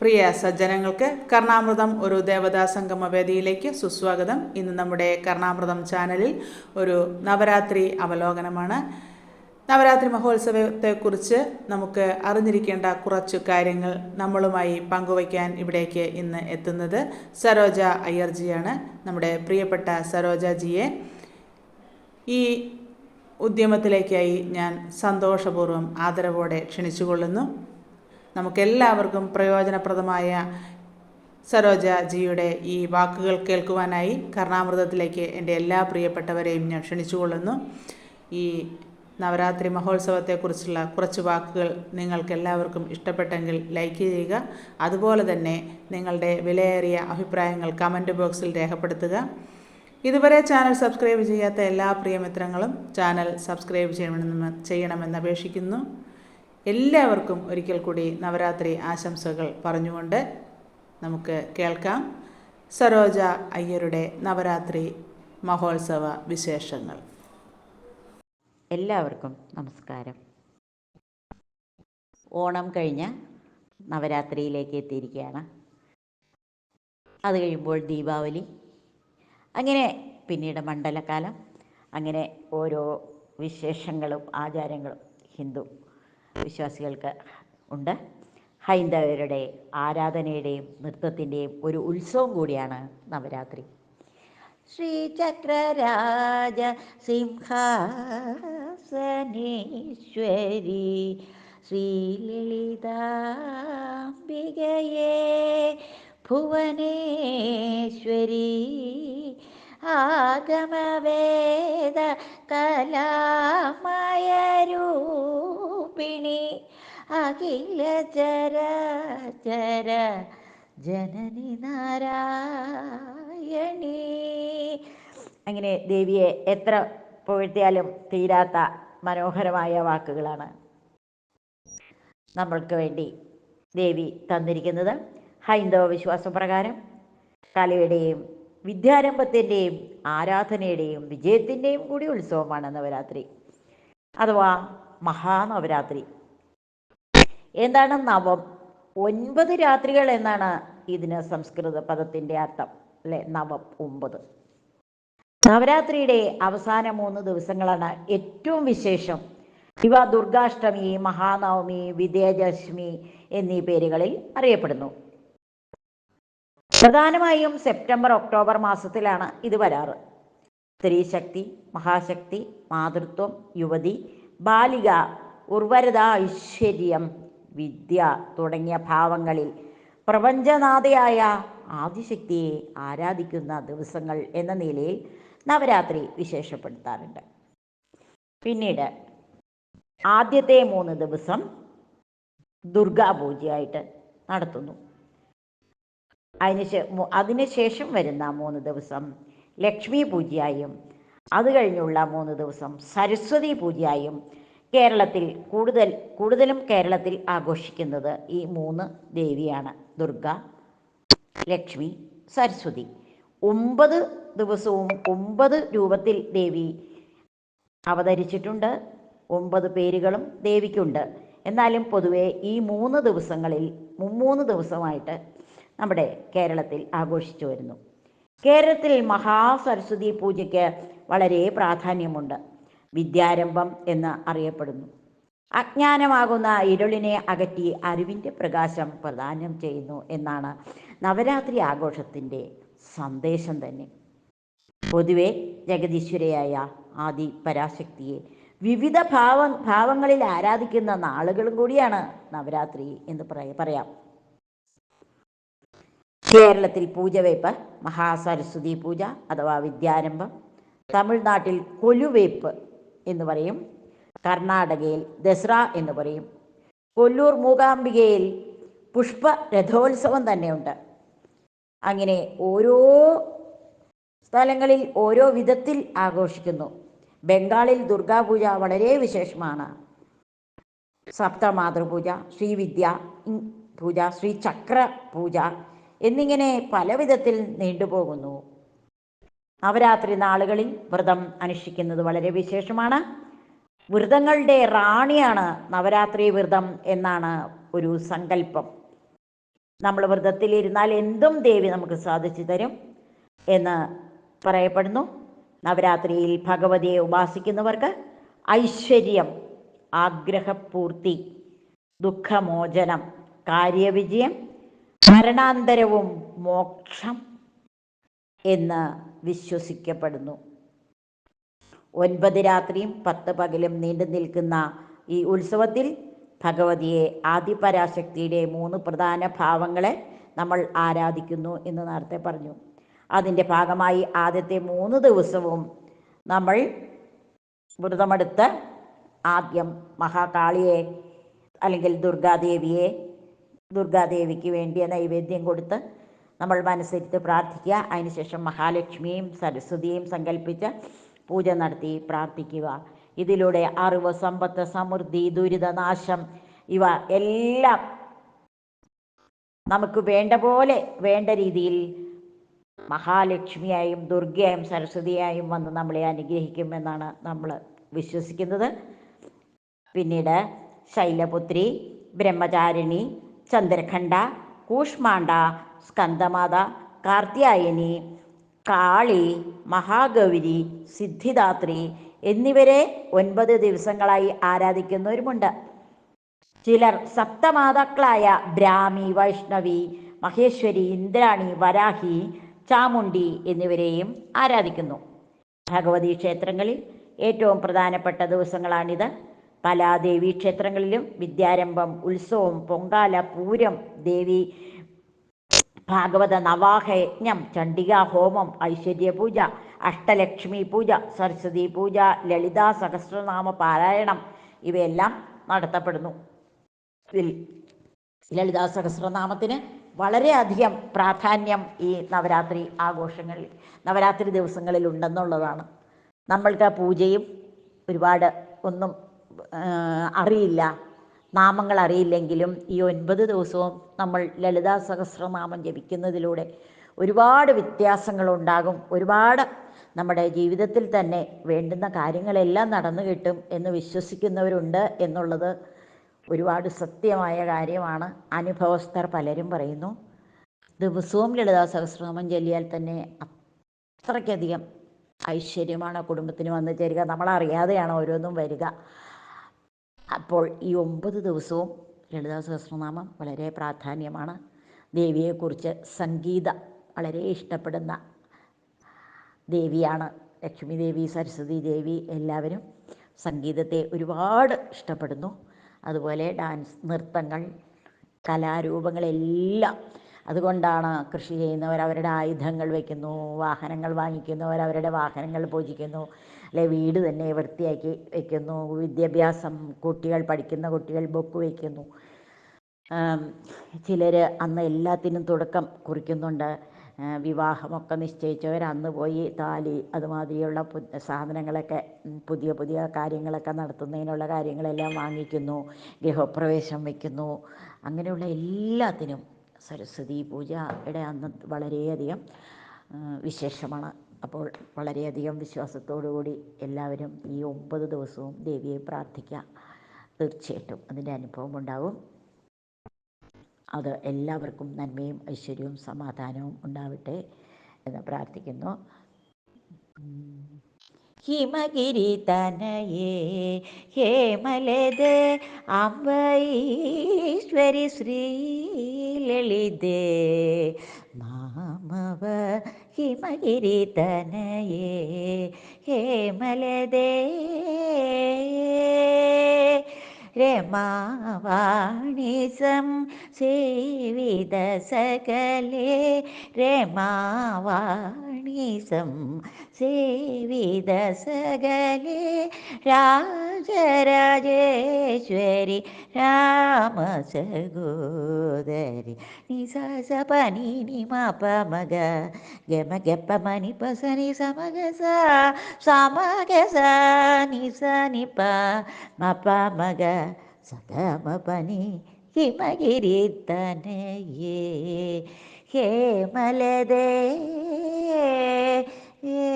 പ്രിയ സജ്ജനങ്ങൾക്ക് കർണാമൃതം ഒരു ദേവതാ സംഗമ വേദിയിലേക്ക് സുസ്വാഗതം. ഇന്ന് നമ്മുടെ കർണാമൃതം ചാനലിൽ ഒരു നവരാത്രി അവലോകനമാണ്. നവരാത്രി മഹോത്സവത്തെക്കുറിച്ച് നമുക്ക് അറിഞ്ഞിരിക്കേണ്ട കുറച്ച് കാര്യങ്ങൾ നമ്മളുമായി പങ്കുവയ്ക്കാൻ ഇവിടേക്ക് ഇന്ന് എത്തുന്നത് സരോജ അയ്യർജിയാണ്. നമ്മുടെ പ്രിയപ്പെട്ട സരോജജിയെ ഈ ഉദ്യമത്തിലേക്കായി ഞാൻ സന്തോഷപൂർവം ആദരവോടെ ക്ഷണിച്ചുകൊള്ളുന്നു. നമുക്കെല്ലാവർക്കും പ്രയോജനപ്രദമായ സരോജ ജിയുടെ ഈ വാക്കുകൾ കേൾക്കുവാനായി കർണാമൃതത്തിലേക്ക് എന്റെ എല്ലാ പ്രിയപ്പെട്ടവരെയും ഞാൻ ക്ഷണിച്ചുകൊള്ളുന്നു. ഈ നവരാത്രി മഹോത്സവത്തെക്കുറിച്ചുള്ള കുറച്ച് വാക്കുകൾ നിങ്ങൾക്ക് എല്ലാവർക്കും ഇഷ്ടപ്പെട്ടെങ്കിൽ ലൈക്ക് ചെയ്യുക. അതുപോലെ തന്നെ നിങ്ങളുടെ വിലയേറിയ അഭിപ്രായങ്ങൾ കമന്റ് ബോക്സിൽ രേഖപ്പെടുത്തുക. ഇതുവരെ ചാനൽ സബ്സ്ക്രൈബ് ചെയ്യാത്ത എല്ലാ പ്രിയമിത്രങ്ങളും ചാനൽ സബ്സ്ക്രൈബ് ചെയ്യണമെന്ന് ചെയ്യണമെന്ന് അപേക്ഷിക്കുന്നു. എല്ലാവർക്കും ഒരിക്കൽ കൂടി നവരാത്രി ആശംസകൾ പറഞ്ഞുകൊണ്ട് നമുക്ക് കേൾക്കാം. സരോജ അയ്യരുടെ നവരാത്രി മഹോത്സവ വിശേഷങ്ങൾ. എല്ലാവർക്കും നമസ്കാരം. ഓണം കഴിഞ്ഞ നവരാത്രിയിലേക്ക് എത്തിയിരിക്കുകയാണ്. അത് കഴിയുമ്പോൾ ദീപാവലി. അങ്ങനെ പിന്നീട് മണ്ഡലകാലം. അങ്ങനെ ഓരോ വിശേഷങ്ങളും ആചാരങ്ങളും ഹിന്ദു വിശ്വാസികൾക്ക് ഉണ്ട്. ഹൈന്ദവരുടെ ആരാധനയുടെയും നൃത്തത്തിന്റെയും ഒരു ഉത്സവം കൂടിയാണ് നവരാത്രി. ശ്രീചക്രരാജ സിംഹാസനേശ്വരി ശ്രീലളിതാംബികയേ ഭുവനേശ്വരി ആഗമവേദ കലാമയരൂപിണി അഖില ചര ജനനി നാരായണി. അങ്ങനെ ദേവിയെ എത്ര പുകഴ്ത്തിയാലും തീരാത്ത മനോഹരമായ വാക്കുകളാണ് നമ്മൾക്ക് വേണ്ടി ദേവി തന്നിരിക്കുന്നത്. ഹൈന്ദവ വിശ്വാസപ്രകാരം കലയുടെയും വിദ്യാരംഭത്തിന്റെയും ആരാധനയുടെയും വിജയത്തിന്റെയും കൂടി ഉത്സവമാണ് നവരാത്രി. അഥവാ മഹാനവരാത്രി. എന്താണ് നവം? ഒൻപത് രാത്രികൾ എന്നാണ് ഇതിന് സംസ്കൃത പദത്തിന്റെ അർത്ഥം അല്ലെ? നവം ഒമ്പത്. നവരാത്രിയുടെ അവസാന മൂന്ന് ദിവസങ്ങളാണ് ഏറ്റവും വിശേഷം. ഇവ ദുർഗാഷ്ടമി മഹാനവമി വിജയദശമി എന്നീ പേരുകളിൽ അറിയപ്പെടുന്നു. പ്രധാനമായും സെപ്റ്റംബർ ഒക്ടോബർ മാസത്തിലാണ് ഇത് വരാറ്. സ്ത്രീശക്തി മഹാശക്തി മാതൃത്വം യുവതി ബാലിക ഉർവരത ഐശ്വര്യം വിദ്യ തുടങ്ങിയ ഭാവങ്ങളിൽ പ്രപഞ്ചനാഥയായ ആദിശക്തിയെ ആരാധിക്കുന്ന ദിവസങ്ങൾ എന്ന നിലയിൽ നവരാത്രി വിശേഷപ്പെടുത്താറുണ്ട്. പിന്നീട് ആദ്യത്തെ മൂന്ന് ദിവസം ദുർഗാപൂജയായിട്ട് നടത്തുന്നു. അതിന് അതിനുശേഷം വരുന്ന മൂന്ന് ദിവസം ലക്ഷ്മി പൂജയായും അത് കഴിഞ്ഞുള്ള മൂന്ന് ദിവസം സരസ്വതി പൂജയായും കേരളത്തിൽ കൂടുതൽ കൂടുതലും കേരളത്തിൽ ആഘോഷിക്കുന്നത് ഈ മൂന്ന് ദേവിയാണ്. ദുർഗ ലക്ഷ്മി സരസ്വതി. ഒമ്പത് ദിവസവും ഒമ്പത് രൂപത്തിൽ ദേവി അവതരിച്ചിട്ടുണ്ട്. ഒമ്പത് പേരുകളും ദേവിക്കുണ്ട്. എന്നാലും പൊതുവെ ഈ മൂന്ന് ദിവസങ്ങളിൽ മുമ്മൂന്ന് ദിവസമായിട്ട് നമ്മുടെ കേരളത്തിൽ ആഘോഷിച്ചു വരുന്നു. കേരളത്തിൽ മഹാസരസ്വതി പൂജയ്ക്ക് വളരെ പ്രാധാന്യമുണ്ട്. വിദ്യാരംഭം എന്ന് അറിയപ്പെടുന്നു. അജ്ഞാനമാകുന്ന ഇരുളിനെ അകറ്റി അറിവിന്റെ പ്രകാശം പ്രദാനം ചെയ്യുന്നു എന്നാണ് നവരാത്രി ആഘോഷത്തിന്റെ സന്ദേശം തന്നെ. പൊതുവെ ജഗദീശ്വരയായ ആദി പരാശക്തിയെ വിവിധ ഭാവ ഭാവങ്ങളിൽ ആരാധിക്കുന്ന നാളുകളും കൂടിയാണ് നവരാത്രി എന്ന് പറയ പറയാം. കേരളത്തിൽ പൂജവയ്പ് മഹാസരസ്വതി പൂജ അഥവാ വിദ്യാരംഭം തമിഴ്നാട്ടിൽ കൊലുവേപ്പ് എന്ന് പറയും. കർണാടകയിൽ ദസറ എന്ന് പറയും. കൊല്ലൂർ മൂകാംബികയിൽ പുഷ്പ രഥോത്സവം തന്നെയുണ്ട്. അങ്ങനെ ഓരോ സ്ഥലങ്ങളിൽ ഓരോ വിധത്തിൽ ആഘോഷിക്കുന്നു. ബംഗാളിൽ ദുർഗാപൂജ വളരെ വിശേഷമാണ്. സപ്തമാതൃപൂജ ശ്രീവിദ്യ പൂജ ശ്രീ ചക്ര പൂജ എന്നിങ്ങനെ പല വിധത്തിൽ നീണ്ടുപോകുന്നു. നവരാത്രി നാളുകളിൽ വ്രതം അനുഷ്ഠിക്കുന്നത് വളരെ വിശേഷമാണ്. വ്രതങ്ങളുടെ റാണിയാണ് നവരാത്രി വ്രതം എന്നാണ് ഒരു സങ്കല്പം. നമ്മൾ വ്രതത്തിലിരുന്നാൽ എന്തും ദേവി നമുക്ക് സാധിച്ചു തരും എന്ന് പറയപ്പെടുന്നു. നവരാത്രിയിൽ ഭഗവതിയെ ഉപാസിക്കുന്നവർക്ക് ഐശ്വര്യം ആഗ്രഹപൂർത്തി ദുഃഖമോചനം കാര്യവിജയം മരണാന്തരവും മോക്ഷം എന്ന് വിശ്വസിക്കപ്പെടുന്നു. ഒൻപത് രാത്രിയും പത്ത് പകലും നീണ്ടു നിൽക്കുന്ന ഈ ഉത്സവത്തിൽ ഭഗവതിയെ ആദിപരാശക്തിയുടെ മൂന്ന് പ്രധാന ഭാവങ്ങളെ നമ്മൾ ആരാധിക്കുന്നു എന്ന് നേരത്തെ പറഞ്ഞു. അതിന്റെ ഭാഗമായി ആദ്യത്തെ മൂന്ന് ദിവസവും നമ്മൾ വ്രതമെടുത്ത് ആദ്യം മഹാകാളിയെ അല്ലെങ്കിൽ ദുർഗാദേവിയെ ദുർഗാദേവിക്ക് വേണ്ടിയ നൈവേദ്യം കൊടുത്ത് നമ്മൾ മനസ്സിരുത്ത് പ്രാർത്ഥിക്കുക. അതിനുശേഷം മഹാലക്ഷ്മിയും സരസ്വതിയും സങ്കല്പിച്ച് പൂജ നടത്തി പ്രാർത്ഥിക്കുക. ഇതിലൂടെ അറിവ് സമ്പത്ത് സമൃദ്ധി ദുരിതനാശം ഇവ എല്ലാം നമുക്ക് വേണ്ട പോലെ വേണ്ട രീതിയിൽ മഹാലക്ഷ്മിയായും ദുർഗയായും സരസ്വതിയായും വന്ന് നമ്മളെ അനുഗ്രഹിക്കുമെന്നാണ് നമ്മൾ വിശ്വസിക്കുന്നത്. പിന്നീട് ശൈലപുത്രി ബ്രഹ്മചാരിണി ചന്ദ്രഖണ്ഡ കൂഷ്മാണ്ഡ സ്കന്ദമാത കാർത്യായനി കാളി മഹാഗൗരി സിദ്ധിദാത്രി എന്നിവരെ ഒൻപത് ദിവസങ്ങളായി ആരാധിക്കുന്നവരുമുണ്ട്. ചിലർ സപ്തമാതാക്കളായ ബ്രാഹ്മി വൈഷ്ണവി മഹേശ്വരി ഇന്ദ്രാണി വരാഹി ചാമുണ്ടി എന്നിവരെയും ആരാധിക്കുന്നു. ഭഗവതി ക്ഷേത്രങ്ങളിൽ ഏറ്റവും പ്രധാനപ്പെട്ട ദിവസങ്ങളാണിത്. പല ദേവീ ക്ഷേത്രങ്ങളിലും വിദ്യാരംഭം ഉത്സവം പൊങ്കാല പൂരം ദേവി ഭാഗവത നവാഹയജ്ഞം ചണ്ഡികാ ഹോമം ഐശ്വര്യപൂജ അഷ്ടലക്ഷ്മി പൂജ സരസ്വതി പൂജ ലളിതാ സഹസ്രനാമ പാരായണം ഇവയെല്ലാം നടത്തപ്പെടുന്നു. ലളിതാ സഹസ്രനാമത്തിന് വളരെയധികം പ്രാധാന്യം ഈ നവരാത്രി ആഘോഷങ്ങളിൽ നവരാത്രി ദിവസങ്ങളിൽ ഉണ്ടെന്നുള്ളതാണ്. നമ്മൾക്ക് പൂജയും ഒരുപാട് ഒന്നും അറിയില്ല. നാമങ്ങൾ അറിയില്ലെങ്കിലും ഈ ഒൻപത് ദിവസവും നമ്മൾ ലളിതാ സഹസ്രനാമം ജപിക്കുന്നതിലൂടെ ഒരുപാട് വ്യത്യാസങ്ങളുണ്ടാകും. ഒരുപാട് നമ്മുടെ ജീവിതത്തിൽ തന്നെ വേണ്ടുന്ന കാര്യങ്ങളെല്ലാം നടന്നു കിട്ടും എന്ന് വിശ്വസിക്കുന്നവരുണ്ട് എന്നുള്ളത് ഒരുപാട് സത്യമായ കാര്യമാണ്. അനുഭവസ്ഥർ പലരും പറയുന്നു. ദിവസവും ലളിതാ സഹസ്രനാമം ചൊല്ലിയാൽ തന്നെ അത്രയ്ക്കധികം ഐശ്വര്യമാണ് കുടുംബത്തിന് വന്നു ചേരുക. നമ്മളറിയാതെയാണ് ഓരോന്നും വരിക. അപ്പോൾ ഈ ഒമ്പത് ദിവസവും ലളിതാ സഹസ്രനാമം വളരെ പ്രാധാന്യമാണ്. ദേവിയെക്കുറിച്ച് സംഗീത വളരെ ഇഷ്ടപ്പെടുന്ന ദേവിയാണ് ലക്ഷ്മി ദേവി സരസ്വതി ദേവി എല്ലാവരും സംഗീതത്തെ ഒരുപാട് ഇഷ്ടപ്പെടുന്നു. അതുപോലെ ഡാൻസ് നൃത്തങ്ങൾ കലാരൂപങ്ങളെല്ലാം അതുകൊണ്ടാണ് കൃഷി ചെയ്യുന്നവർ അവരുടെ ആയുധങ്ങൾ വയ്ക്കുന്നു വാഹനങ്ങൾ വാങ്ങിക്കുന്നവർ അവരുടെ വാഹനങ്ങൾ പൂജിക്കുന്നു. അല്ലെ വീട് തന്നെ വൃത്തിയാക്കി വെക്കുന്നു. വിദ്യാഭ്യാസം കുട്ടികൾ പഠിക്കുന്ന കുട്ടികൾ ബുക്ക് വയ്ക്കുന്നു ചിലർ അന്ന് എല്ലാത്തിനും തുടക്കം കുറിക്കുന്നുണ്ട്. വിവാഹമൊക്കെ നിശ്ചയിച്ചവർ അന്ന് പോയി താലി അതുമാതിരിയുള്ള സാധനങ്ങളൊക്കെ പുതിയ പുതിയ കാര്യങ്ങളൊക്കെ നടത്തുന്നതിനുള്ള കാര്യങ്ങളെല്ലാം വാങ്ങിക്കുന്നു. ഗൃഹപ്രവേശം വയ്ക്കുന്നു അങ്ങനെയുള്ള എല്ലാത്തിനും സരസ്വതി പൂജയുടെ അന്ന് വളരെയധികം വിശേഷമാണ്. അപ്പോൾ വളരെയധികം വിശ്വാസത്തോടു കൂടി എല്ലാവരും ഈ ഒമ്പത് ദിവസവും ദേവിയെ പ്രാർത്ഥിക്കുക. തീർച്ചയായിട്ടും അതിന്റെ അനുഭവം ഉണ്ടാവും. അത് എല്ലാവർക്കും നന്മയും ഐശ്വര്യവും സമാധാനവും ഉണ്ടാവട്ടെ എന്ന് പ്രാർത്ഥിക്കുന്നു. ഹിമഗിരി തനയേ ഹേമലതേ അംബൈശ്വരി ശ്രീ ലളിതേ മാമവ ഹിമഗിരി തനയേ ഹേമലതേ രമാവാണിസം സേവിത സകലേ രമാവാണിസം സേവിത സകലേ രാജരാജേശ്വരി രാമസഗോദരി നിസ പനി നിമപ മഗ ഗമ ഗപ്പ മനി പസനി സമഗ സ സമഗ സ നിസ നിപ മപ മഗ சகமபனி ஹிமகிரித்தனையே ஹேமலதே ஏ